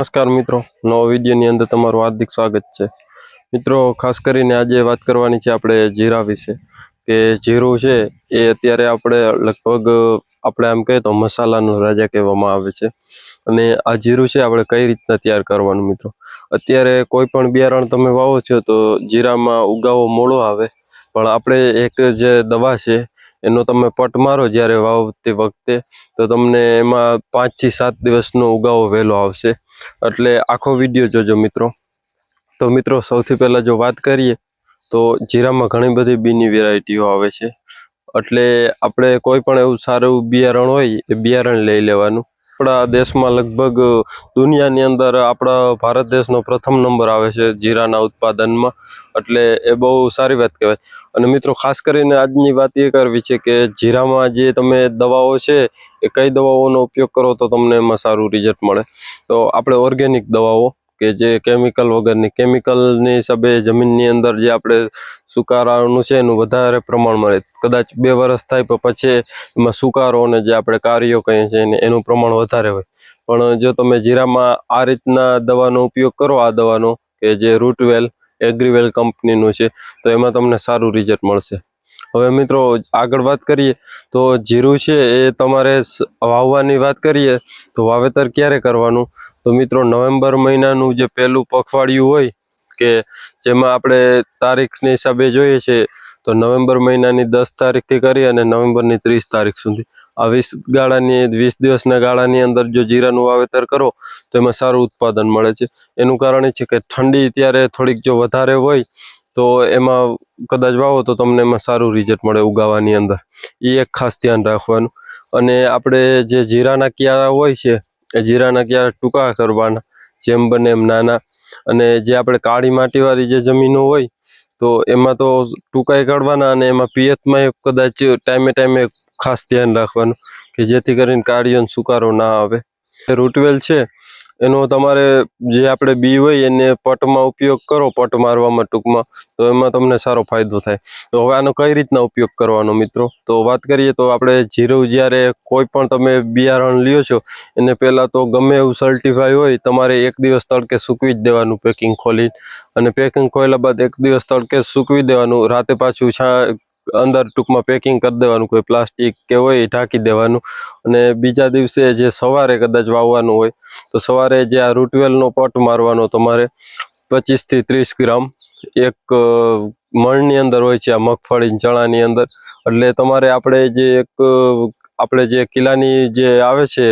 નમસ્કાર મિત્રો. નવો વિડીયોની અંદર તમારું હાર્દિક સ્વાગત છે. મિત્રો, ખાસ કરીને આજે વાત કરવાની છે આપણે જીરા વિશે. કે જીરું છે એ અત્યારે આપણે લગભગ, આપણે આમ કહીએ તો મસાલાનો રાજા કહેવામાં આવે છે. અને આ જીરું છે આપણે કઈ રીતના તૈયાર કરવાનું મિત્રો? અત્યારે કોઈ પણ બિયારણ તમે વાવો છો તો જીરામાં ઉગાવો મોળો આવે. પણ આપણે એક જે દવા છે એનો તમે પટ મારો જ્યારે વાવતી વખતે, તો તમને એમાં પાંચથી સાત દિવસનો ઉગાવો વહેલો આવશે. એટલે આખો વીડિયો જોજો મિત્રો. તો મિત્રો, સૌથી પહેલાં જો વાત કરીએ, તો જીરામાં ઘણી બધી બીની વેરાયટીઓ આવે છે. એટલે આપણે કોઈ પણ એવું સારું બિયારણ હોય, એ બિયારણ લઈ લેવાનું. આપણા દેશમાં લગભગ દુનિયાની અંદર આપણા ભારત દેશનો પ્રથમ નંબર આવે છે જીરાના ઉત્પાદનમાં. એટલે એ બહુ સારી વાત કહેવાય. અને મિત્રો, ખાસ કરીને આજની વાત એ કરવી છે કે જીરામાં જે તમે દવાઓ છે, એ કઈ દવાઓનો ઉપયોગ કરો તો તમને એમાં સારું રિઝલ્ટ મળે. તો આપણે ઓર્ગેનિક દવાઓ કે જે કેમિકલ વગરની કેમિકલની હિસાબે જમીનની અંદર જે આપણે સુકારાનું છે એનું વધારે પ્રમાણ મળે. કદાચ બે વર્ષ થાય પછી એમાં સુકારો અને જે આપણે કાર્યો કહીએ છીએ એનું પ્રમાણ વધારે હોય. પણ જો તમે જીરામાં આ રીતના દવાનો ઉપયોગ કરો, આ દવાનો કે જે રૂટવેલ એગ્રીવેલ કંપનીનું છે, તો એમાં તમને સારું રિઝલ્ટ મળશે. હવે મિત્રો, આગળ વાત કરીએ તો જીરું છે એ તમારે વાવવાની વાત કરીએ તો વાવેતર ક્યારે કરવાનું? તો મિત્રો, નવેમ્બર મહિનાનું જે પહેલું પખવાડિયું હોય કે જેમાં આપણે તારીખની હિસાબે જોઈએ છે, તો નવેમ્બર મહિનાની દસ તારીખથી કરી અને નવેમ્બરની ત્રીસ તારીખ સુધી. આ વીસ ગાળાની, વીસ દિવસના ગાળાની અંદર જો જીરાનું વાવેતર કરો, તો એમાં સારું ઉત્પાદન મળે છે. એનું કારણ એ છે કે ઠંડી ત્યારે થોડીક જો વધારે હોય તો એમાં કદાચ વાવો તો તમને એમાં સારું રિઝલ્ટ મળે ઉગાવાની અંદર. એ એક ખાસ ધ્યાન રાખવાનું. અને આપણે જે જીરાના ક્યારા હોય છે, એ જીરાના ક્યારા ટૂંકા કરવાના, જેમ બને એમ નાના. અને જે આપણે કાળી માટીવાળી જે જમીનો હોય, તો એમાં તો ટૂંકાઈ કાઢવાના અને એમાં પિયતમાં કદાચ ટાઈમે ટાઈમે ખાસ ધ્યાન રાખવાનું, કે જેથી કરીને કાળીઓને સુકારો ના આવે. રૂટવેલ છે એનો તમારે જે આપણે બી હોય એને પટમાં ઉપયોગ કરો, પટ મારવામાં ટૂંકમાં, તો એમાં તમને સારો ફાયદો થાય. તો હવે આનો કઈ રીતના ઉપયોગ કરવાનો મિત્રો? તો વાત કરીએ તો આપણે જીરું જ્યારે કોઈ પણ તમે બિયારણ લ્યો છો, એને પહેલાં તો ગમે એવું સર્ટિફાઈ હોય, તમારે એક દિવસ તડકે સૂકવી જ દેવાનું પેકિંગ ખોલી અને પેકિંગ ખોલ્યા બાદ એક દિવસ તડકે સૂકવી દેવાનું, રાતે પાછું છા અંદર ટૂંકમાં પેકિંગ કરી દેવાનું, કોઈ પ્લાસ્ટિક કે હોય ઢાંકી દેવાનું. અને બીજા દિવસે જે સવારે કદાચ વાવવાનું હોય, તો સવારે જે આ રૂટવેલનો પટ મારવાનો તમારે પચીસથી ત્રીસ ગ્રામ, એક મણની અંદર હોય છે આ મગફળી ચણાની અંદર. એટલે તમારે આપણે જે એક આપણે જે કિલ્લાની જે આવે છે,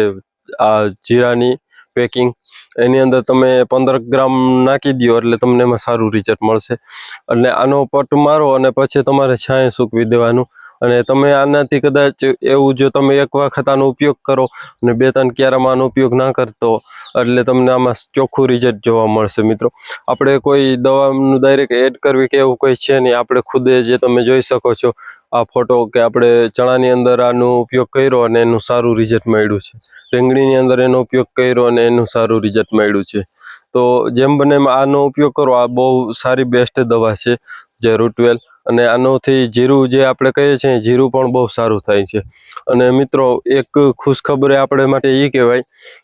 આ જીરાની પેકિંગ એની અંદર તમે પંદર ગ્રામ નાખી દો એટલે તમને એમાં સારું રિઝલ્ટ મળશે. એટલે આનો પટ મારો અને પછી તમારે છાંય સૂકવી દેવાનું. અને તમે આનાથી કદાચ એવું જો તમે એક વખત આનો ઉપયોગ કરો અને બે ત્રણ ક્યારામાં આનો ઉપયોગ ના કરતો એટલે તમને આમાં ચોખ્ખું રિઝલ્ટ જોવા મળશે મિત્રો. આપણે કોઈ દવાનું ડાયરેક્ટ એડ કરવી કે એવું કોઈ છે નહીં. આપણે ખુદે જે તમે જોઈ શકો છો, આ ફોટો કે આપણે ચણાની અંદર આનો ઉપયોગ કર્યો અને એનું સારું રિઝલ્ટ મળ્યું છે. રીંગણીની અંદર એનો ઉપયોગ કર્યો અને એનું સારું રિઝલ્ટ મળ્યું છે. તો જેમ બને આનો ઉપયોગ કરો. આ બહુ સારી બેસ્ટ દવા છે જે રૂટવેલ અને આનોથી જીરું જે આપણે કહીએ છીએ, જીરું પણ બહુ સારું થાય છે. અને મિત્રો, એક ખુશખબરી આપણે માટે એ કહેવાય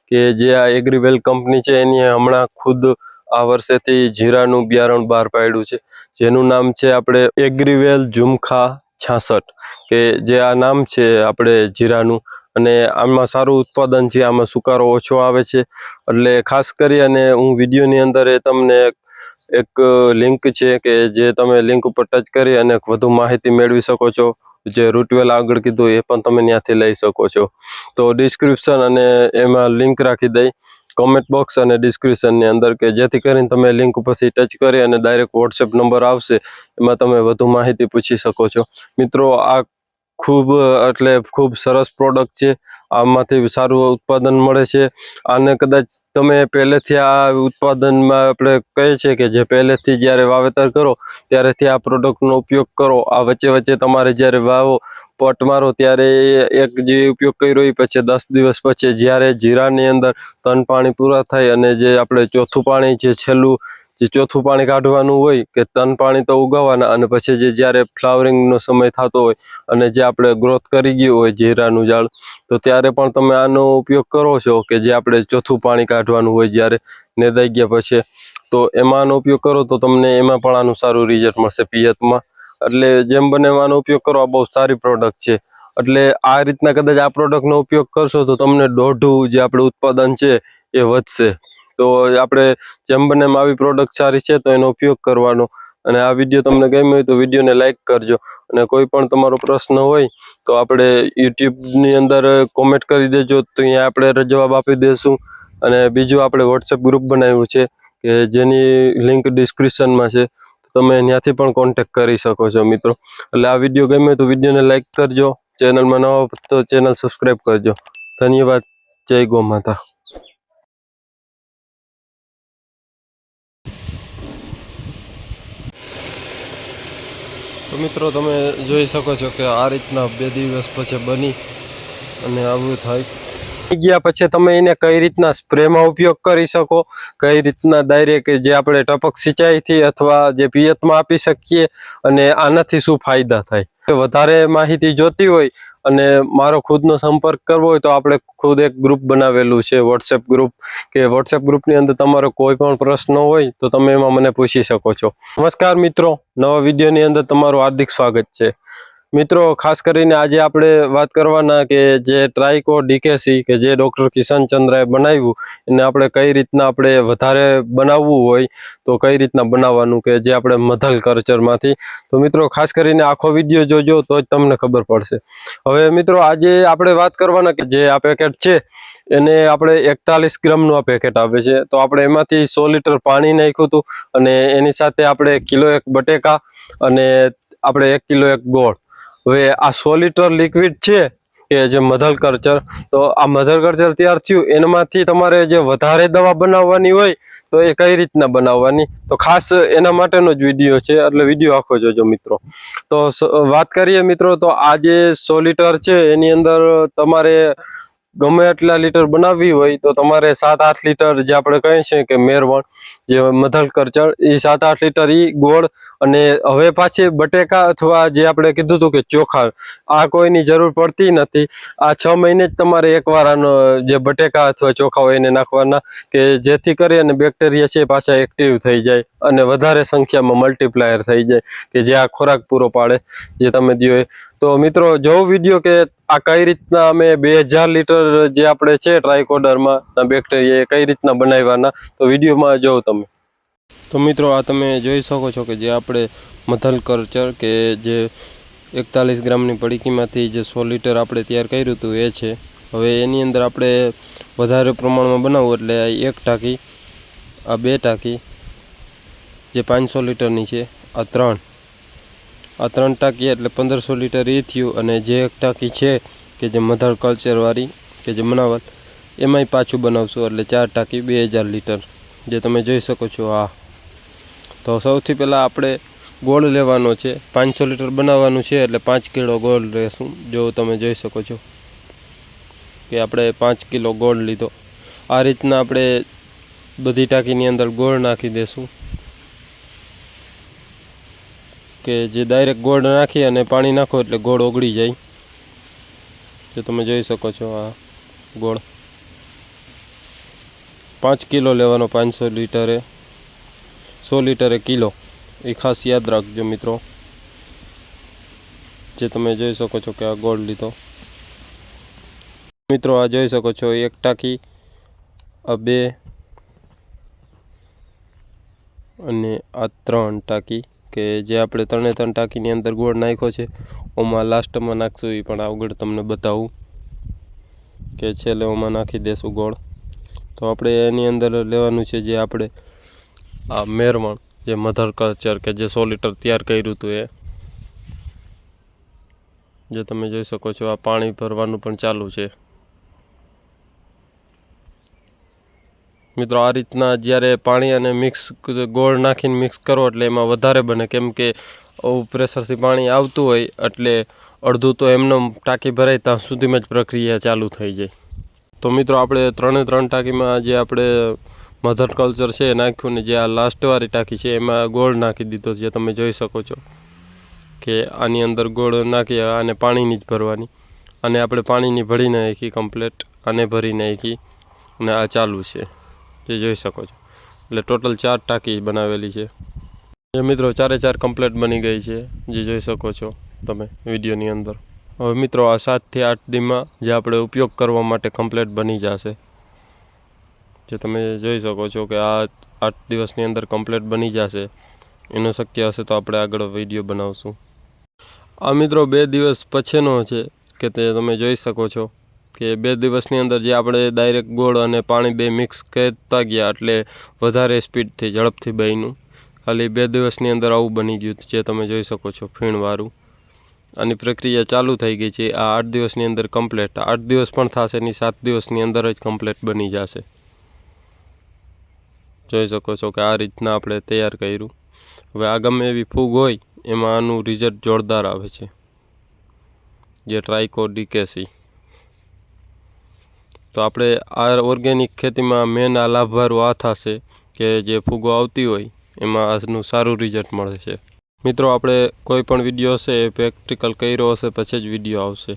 કે જે આ એગ્રીવેલ કંપની છે, એની હમણાં ખુદ આ વર્ષેથી જીરાનું બિયારણ બહાર પાડ્યું છે. જેનું નામ છે આપણે એગ્રીવેલ ઝુમખા છાસઠ, કે જે આ નામ છે આપણે જીરાનું. અને આમાં સારું ઉત્પાદન છે, આમાં સુકારો ઓછો આવે છે. એટલે ખાસ કરી અને હું વિડીયોની અંદર એ તમને એક લિંક છે કે જે તમે લિંક ઉપર ટચ કરી અને વધુ માહિતી મેળવી શકો છો. જે રૂટવેલ આગળ કીધું એ પણ તમે ત્યાંથી લઈ શકો છો. તો ડિસ્ક્રિપ્શન અને એમાં લિંક રાખી દઈ. કોમેન્ટ બોક્સ અને ડિસ્ક્રિપ્શનની અંદર કે જેથી કરીને તમે લિંક ઉપરથી ટચ કરી અને ડાયરેક્ટ વોટ્સએપ નંબર આવશે. એમાં તમે વધુ માહિતી પૂછી શકો છો. મિત્રો, આ ખૂબ, એટલે ખૂબ સરસ પ્રોડક્ટ છે. આમાંથી સારું ઉત્પાદન મળે છે. આને કદાચ તમે પહેલેથી આ ઉત્પાદનમાં આપણે કહીએ છીએ કે જે પહેલેથી જ્યારે વાવેતર કરો, ત્યારેથી આ પ્રોડક્ટનો ઉપયોગ કરો. આ વચ્ચે વચ્ચે તમારે જ્યારે વાવો પટ મારો ત્યારે એક જે ઉપયોગ કર્યો એ પછી દસ દિવસ પછી જ્યારે જીરાની અંદર તન પાણી પૂરા થાય અને જે આપણે ચોથું પાણી જે છેલ્લું જે ચોથું પાણી કાઢવાનું હોય કે તન પાણી તો ઉગાવવાના અને પછી જે જ્યારે ફ્લાવરિંગનો સમય થતો હોય અને જે આપણે ગ્રોથ કરી ગયું હોય જીરાનું ઝાડ તો ત્યારે પણ તમે આનો ઉપયોગ કરો છો કે જે આપણે ચોથું પાણી કાઢવાનું હોય જ્યારે નેદાઈ ગયા પછી? તો એમાં આનો ઉપયોગ કરો તો તમને એમાં પણ આનું સારું રિઝલ્ટ મળશે પિયતમાં. એટલે જેમ બને આનો ઉપયોગ કરો, આ બહુ સારી પ્રોડક્ટ છે. એટલે આ રીતના કદાચ આ પ્રોડક્ટનો ઉપયોગ કરશો તો તમને દોઢું જે આપણું ઉત્પાદન છે એ વધશે. તો આપણે જેમ બને એમ આવી પ્રોડક્ટ સારી છે તો એનો ઉપયોગ કરવાનો. અને આ વીડિયો તમને ગમ્યો હોય તો વિડીયોને લાઇક કરજો. અને કોઈ પણ તમારો પ્રશ્ન હોય તો આપણે યુટ્યુબની અંદર કોમેન્ટ કરી દેજો. તો અહીંયા આપણે જવાબ આપી દઈશું અને બીજું આપણે વોટ્સએપ ગ્રુપ બનાવ્યું છે કે જેની લિંક ડિસ્ક્રિપ્શનમાં છે. તમે ત્યાંથી પણ કોન્ટેક્ટ કરી શકો છો મિત્રો. એટલે આ વીડિયો ગમે તો વિડીયોને લાઇક કરજો. ચેનલમાં નવા તો ચેનલ સબસ્ક્રાઈબ કરજો. ધન્યવાદ. જય ગો માતા મિત્રો, તમે જોઈ શકો છો કે આ રીતના બે દિવસ પછી બની અને આવું થાય. ગયા પછી તમે એને કઈ રીતના સ્પ્રેમાં ઉપયોગ કરી શકો? કઈ રીતના ડાયરેક્ટ જે આપણે ટપક સિંચાઈથી અથવા જે પિયતમાં આપી શકીએ? અને આનાથી શું ફાયદા થાય? વધારે માહિતી જોતી હોય અને મારો ખુદનો સંપર્ક કરવો હોય તો આપણે ખુદ એક ગ્રુપ બનાવેલું છે વોટ્સએપ ગ્રુપ કે વોટ્સએપ ગ્રુપની અંદર તમારો કોઈ પણ પ્રશ્ન હોય તો તમે એમાં મને પૂછી શકો છો. નમસ્કાર મિત્રો, નવા વિડીયોની અંદર તમારું હાર્દિક સ્વાગત છે. મિત્રો, ખાસ કરીને આજે આપણે વાત કરવાના કે જે ટ્રાઇકો ડીકેસી કે જે ડૉક્ટર કિશન ચંદ્રાએ બનાવ્યું, એને આપણે કઈ રીતના આપણે વધારે બનાવવું હોય, તો કઈ રીતના બનાવવાનું કે જે આપણે મધલ કલ્ચરમાંથી તો મિત્રો, ખાસ કરીને આખો વીડિયો જોજો તો જ તમને ખબર પડશે. હવે મિત્રો, આજે આપણે વાત કરવાના કે જે આ પેકેટ છે, એને આપણે એકતાલીસ ગ્રામનું આ પેકેટ આવે છે. તો આપણે એમાંથી સો લીટર પાણી નાખ્યું હતું અને એની સાથે આપણે કિલો એક બટેકા અને આપણે એક કિલો એક ગોળ. હવે આ સોલિટર લિક્વિડ છે કે જે મધર કલ્ચર તો આ મધર કલ્ચર તૈયાર થયું, એનામાંથી તમારે જે વધારે દવા બનાવવાની હોય, તો એ કઈ રીતના બનાવવાની? તો ખાસ એના માટેનો જ વીડિયો છે, એટલે વીડિયો આખો જોજો મિત્રો. તો વાત કરીએ મિત્રો, તો આ જે સોલિટર છે, એની અંદર તમારે ગમે એટલા લીટર બનાવવી હોય તો તમારે સાત આઠ લીટર જે આપણે કહીએ છીએ કે મેરવણ, જે મધલ કલ્ચર એ સાત આઠ લીટર એ ગોળ અને હવે પાછી બટેકા અથવા જે આપણે કીધું હતું કે ચોખા, આ કોઈની જરૂર પડતી નથી. આ છ મહિને જ તમારે એકવાર આનો જે બટેકા અથવા ચોખા હોય એને નાખવાના કે જેથી કરી અને બેક્ટેરિયા છે પાછા એક્ટિવ થઈ જાય અને વધારે સંખ્યામાં મલ્ટીપ્લાયર થઈ જાય કે જે આ ખોરાક પૂરો પાડે, જે તમે દો તો મિત્રો જો વીડિયો કે આ કઈ રીતના અમે બે હજાર લીટર જે આપણે છે ટ્રાયકોડરમાં બેક્ટેરિયા એ કઈ રીતના બનાવવાના તો વિડીયોમાં જોવો તમે. તો મિત્રો, આ તમે જોઈ શકો છો કે જે આપણે મધલ કલ્ચર કે જે એકતાલીસ ગ્રામની પડીકીમાંથી જે સો લીટર આપણે તૈયાર કર્યું હતું એ છે. હવે એની અંદર આપણે વધારે પ્રમાણમાં બનાવવું એટલે આ એક ટાંકી, આ બે ટાંકી, જે પાંચસો લીટરની છે, આ ત્રણ. આ ત્રણ ટાંકી એટલે પંદરસો લીટર એ થયું અને જે એક ટાંકી છે કે જે મધર કલ્ચરવાળી કે જે મનાવત, એમાંય પાછું બનાવશું એટલે ચાર ટાંકી બે હજાર લીટર. જે તમે જોઈ શકો છો આ. તો સૌથી પહેલાં આપણે ગોળ લેવાનો છે. પાંચસો લીટર બનાવવાનું છે એટલે પાંચ કિલો ગોળ લેશું, જો તમે જોઈ શકો છો કે આપણે પાંચ કિલો ગોળ લીધો. આ રીતના આપણે બધી ટાંકીની અંદર ગોળ નાખી દેશું. કે જે ડાયરેક્ટ ગોળ નાખી અને પાણી નાખો એટલે ગોળ ઓગળી જાય. જો તમે જોઈ શકો છો આ ગોળ. પાંચ કિલો લેવાનો પાંચસો લીટરે, સો લીટરે કિલો. એ ખાસ યાદ રાખજો મિત્રો. જે તમે જોઈ શકો છો કે આ ગોળ લીધો. મિત્રો આ જોઈ શકો છો એક ટાંકી, આ બે અને આ ત્રણ ટાંકી. કે જે આપણે ત્રણે ત્રણ ટાંકીની અંદર ગોળ નાખ્યો છે, ઓમાં લાસ્ટમાં નાખશું એ પણ આગળ તમને બતાવું કે છેલ્લે ઓમાં નાખી દેશું ગોળ. તો આપણે એની અંદર લેવાનું છે જે આપણે આ મેરવણ, જે મધર કલ્ચર કે જે સો લીટર તૈયાર કર્યું હતું એ. જે તમે જોઈ શકો છો, આ પાણી ભરવાનું પણ ચાલુ છે. મિત્રો, આ રીતના જ્યારે પાણી અને મિક્સ ગોળ નાખીને મિક્સ કરો એટલે એમાં વધારે બને. કેમ કે પ્રેશરથી પાણી આવતું હોય એટલે અડધું તો એમનો ટાંકી ભરાય, ત્યાં સુધીમાં જ પ્રક્રિયા ચાલુ થઈ જાય. તો મિત્રો, આપણે ત્રણે ત્રણ ટાંકીમાં જે આપણે મધર કલ્ચર છે નાખ્યું ને જે આ લાસ્ટવાળી ટાંકી છે, એમાં ગોળ નાખી દીધો જે તમે જોઈ શકો છો કે આની અંદર ગોળ નાખી આને પાણીની જ ભરવાની. અને આપણે પાણીની ભરી નાખી કમ્પ્લેટ આને ભરી નાખી. અને આ ચાલુ છે. જે જોઈ શકો છો. એટલે ટોટલ ચાર ટાંકી બનાવેલી છે. એ મિત્રો ચારે ચાર કમ્પ્લેટ બની ગઈ છે, જે જોઈ શકો છો તમે વિડીયોની અંદર. હવે મિત્રો આ સાતથી આઠ દીમાં જે આપણે ઉપયોગ કરવા માટે કમ્પ્લેટ બની જશે. જે તમે જોઈ શકો છો કે આ આઠ દિવસની અંદર કમ્પ્લેટ બની જશે. એનું શક્ય હશે તો આપણે આગળ વીડિયો બનાવશું. આ મિત્રો બે દિવસ પછીનો છે કે તે તમે જોઈ શકો છો. કે બે દિવસની અંદર જે આપણે ડાયરેક્ટ ગોળ અને પાણી બે મિક્સ કરતા ગયા એટલે વધારે સ્પીડથી ઝડપથી બન્યું ખાલી બે દિવસની અંદર આવું બની ગયું જે તમે જોઈ શકો છો ફીણવાળું. આની પ્રક્રિયા ચાલુ થઈ ગઈ છે. આ આઠ દિવસની અંદર કમ્પ્લેટ આઠ દિવસ પણ થશે નહીં, સાત દિવસની અંદર જ કમ્પ્લેટ બની જશે. જોઈ શકો છો કે આ રીતના આપણે તૈયાર કર્યું. હવે આ ગમે એવી ફૂગ હોય, એમાં આનું રિઝલ્ટ જોરદાર આવે છે. જે ટ્રાઇકો ડીકેસી તો આપણે આ ઓર્ગેનિક ખેતીમાં મેન આ લાભવાળું આ થશે કે જે ફૂગો આવતી હોય, એમાં આનું સારું રિઝલ્ટ મળે છે. મિત્રો, આપણે કોઈ પણ વીડિયો હશે, એ પ્રેક્ટિકલ કર્યો હશે, પછી જ વીડિયો આવશે.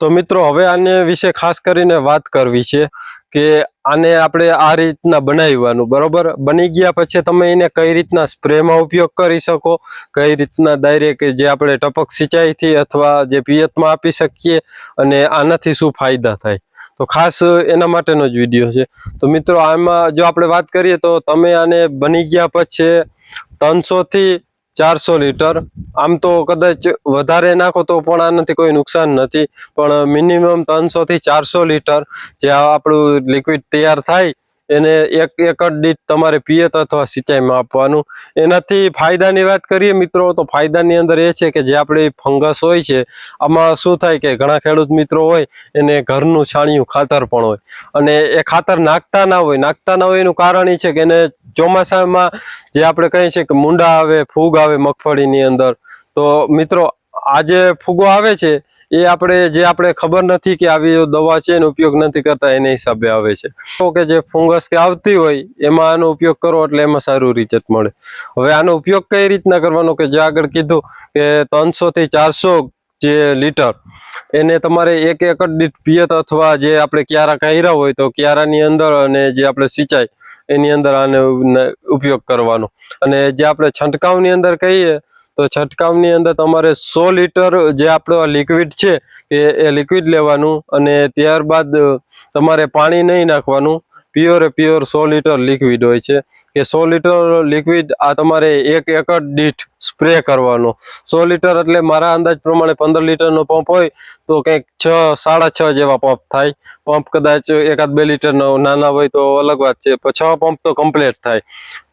તો મિત્રો, હવે આને વિશે ખાસ કરીને વાત કરવી છે. કે આને આપણે આ રીતના બનાવવાનું, બરોબર? બની ગયા પછી તમે એને કઈ રીતના સ્પ્રેમાં ઉપયોગ કરી શકો? કઈ રીતના ડાયરેક્ટ જે આપણે ટપક સિંચાઈથી અથવા જે પિયતમાં આપી શકીએ અને આનાથી શું ફાયદા થાય? તો ખાસ એના માટેનો જ વીડિયો છે. તો મિત્રો, આમાં જો આપણે વાત કરીએ તો તમે આને બની ગયા પછી ત્રણસોથી ચારસો લીટર. આમ તો કદાચ વધારે નાખો તો પણ આનાથી કોઈ નુકસાન નથી. પણ મિનિમમ ત્રણસોથી ચારસો લીટર જે આપણું લિક્વિડ તૈયાર થાય એને એક એકર દીઠ તમારે પિયત અથવા સિંચાઈમાં આપવાનું. એનાથી ફાયદાની વાત કરીએ મિત્રો, તો ફાયદાની અંદર એ છે કે જે આપણી ફંગસ હોય છે, આમાં શું થાય કે ઘણા ખેડૂત મિત્રો હોય, એને ઘરનું છાણિયું ખાતર પણ હોય. અને એ ખાતર નાખતા ના હોય, નાખતા ના હોય એનું કારણ એ છે કે એને ચોમાસામાં જે આપણે કહીએ છીએ કે મુંડા આવે, ફૂગ આવે મગફળીની અંદર. તો મિત્રો આ જે ફૂગો આવે છે, એ આપણે, જે આપણે ખબર નથી કે આવી દવા છે એનો ઉપયોગ નથી કરતા, એના હિસાબે આવે છે. તો કે જે ફંગસ કે આવતી હોય, એમાં આનો ઉપયોગ કરો એટલે એમાં સારું રિઝલ્ટ મળે. હવે આનો ઉપયોગ કઈ રીતના કરવાનો કે જે આગળ કીધું કે ત્રણસો થી ચારસો જે લીટર, એને તમારે એક એકર દીઠ પિયત અથવા જે આપણે ક્યારા કર્યા હોય તો ક્યારાની અંદર અને જે આપણે સિંચાઈ, એની અંદર આને ઉપયોગ કરવાનો. અને જે આપણે છંટકાવની અંદર કહીએ તો છંટકાવની અંદર તમારે સો લીટર જે આપણો લિક્વિડ છે, એ એ લિક્વિડ લેવાનું અને ત્યારબાદ તમારે પાણી નહીં નાખવાનું. પ્યોર પ્યોર સો લીટર લિક્વિડ હોય છે. કે સો લીટર લિક્વિડ આ તમારે એક એકર દીઠ સ્પ્રે કરવાનો. સો લીટર એટલે મારા અંદાજ પ્રમાણે પંદર લીટરનો પંપ હોય તો કંઈક છ, સાડા છ જેવા પંપ થાય. પંપ કદાચ એકાદ બે લીટરનો નાના હોય તો અલગ વાત છે છ પંપ તો કમ્પ્લીટ થાય.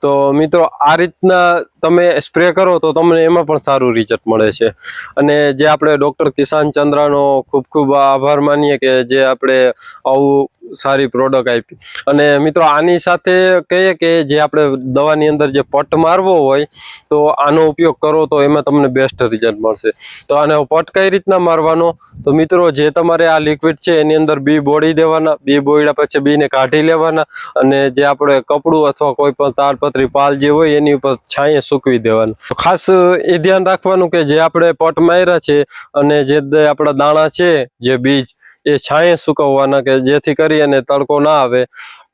તો મિત્રો, આ રીતના તમે સ્પ્રે કરો તો તમને એમાં પણ સારું રિઝલ્ટ મળે છે. અને જે આપણે ડૉક્ટર કિસાન ચંદ્રાનો ખૂબ ખૂબ આભાર માનીએ કે જે આપણે આવું સારી પ્રોડક્ટ આપી. અને મિત્રો, આની સાથે કહીએ કે જે આપણે દવાની અંદર જે પટ મારવો હોય, તો આનો ઉપયોગ કરો તો એમાં તમને બેસ્ટ રિઝલ્ટ મળશે. તો આને પટ કઈ રીતના મારવાનો? તો મિત્રો, જે તમારે આ લિક્વિડ છે, એની અંદર બી બોળી દેવાના, બી બોળ્યા પછી બીને કાઢી લેવાના, અને જે આપણે કપડું અથવા કોઈ પણ તાડપત્રી પાલ જે હોય, એની ઉપર છાંયે સૂકવી દેવાનું. ખાસ એ ધ્યાન રાખવાનું કે જે આપણે પટ માર્યા છે, અને જે આપણા દાણા છે, જે બીજ, એ છાંયે સુકવવાના કે જેથી કરી અને તડકો ના આવે.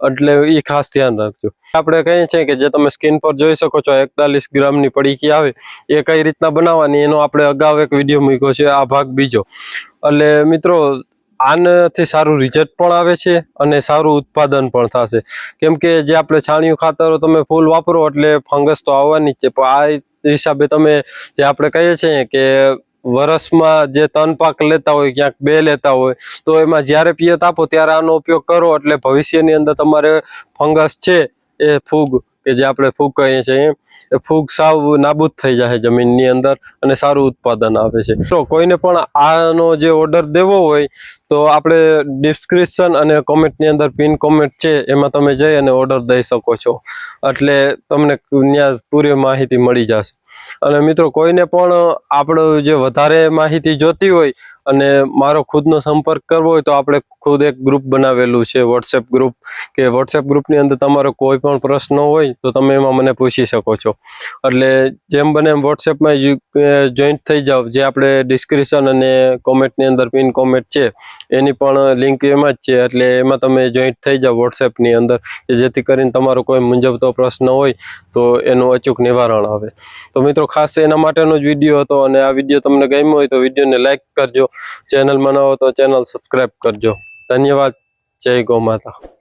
એટલે એ ખાસ ધ્યાન રાખજો. આપણે કહીએ છીએ કે જે તમે સ્કીન પર જોઈ શકો છો, એકતાલીસ ગ્રામની પડીકી આવે, એ કઈ રીતના બનાવવાની એનો આપણે અગાઉ એક વીડિયો મૂક્યો છે, આ ભાગ બીજો. એટલે મિત્રો, આનાથી સારું રિઝલ્ટ પણ આવે છે અને સારું ઉત્પાદન પણ થશે. કેમ કે જે આપણે છાણિયું ખાતરો તમે ફૂલ વાપરો એટલે ફંગસ તો આવવાની જ છે, પણ આ હિસાબે તમે જે આપણે કહીએ છીએ કે વરસમાં જે ત્રણ પાક લેતા હોય, ક્યાંક બે લેતા હોય, તો એમાં જ્યારે પિયત આપો ત્યારે આનો ઉપયોગ કરો. એટલે ભવિષ્યની અંદર તમારે ફંગસ છે એ ફૂગ, કે જે આપણે ફૂગ કહીએ છીએ એ ફૂગ સાવ નાબૂદ થઈ જાય જમીનની અંદર અને સારું ઉત્પાદન આવે છે. તો કોઈને પણ આનો જે ઓર્ડર દેવો હોય, તો આપણે ડિસ્ક્રિપ્શન અને કોમેન્ટની અંદર પિન કોમેન્ટ છે, એમાં તમે જઈ અને ઓર્ડર દઈ શકો છો. એટલે તમને ત્યાં પૂરી માહિતી મળી જશે. અને મિત્રો કોઈને પણ આપણું જે વધારે માહિતી જોતી હોય અને મારો ખુદનો સંપર્ક કરવો હોય તો આપણે ખુદ એક ગ્રુપ બનાવેલું છે વોટ્સએપ ગ્રુપ કે વોટ્સએપ ગ્રુપની અંદર તમારો કોઈ પણ પ્રશ્ન હોય તો તમે એમાં મને પૂછી શકો છો. એટલે જેમ બને એમ વોટ્સએપમાં જોઈન્ટ થઈ જાઓ જે આપણે ડિસ્ક્રિપ્શન અને કોમેન્ટની અંદર પિન કોમેન્ટ છે, એની પણ લિંક એમાં જ છે. એટલે એમાં તમે જોઈન્ટ થઈ જાઓ વોટ્સએપની અંદર. કે જેથી કરીને તમારો કોઈ મૂંઝવતો પ્રશ્ન હોય તો એનું અચૂક નિવારણ આવે. તો મિત્રો, ખાસ એના માટેનો જ વીડિયો હતો અને આ વીડિયો તમને ગમ્યો હોય તો વિડીયોને લાઈક કરજો. ચેનલમાં ન હો તો ચેનલ સબસ્ક્રાઈબ કરજો. ધન્યવાદ. જય ગૌ માતા.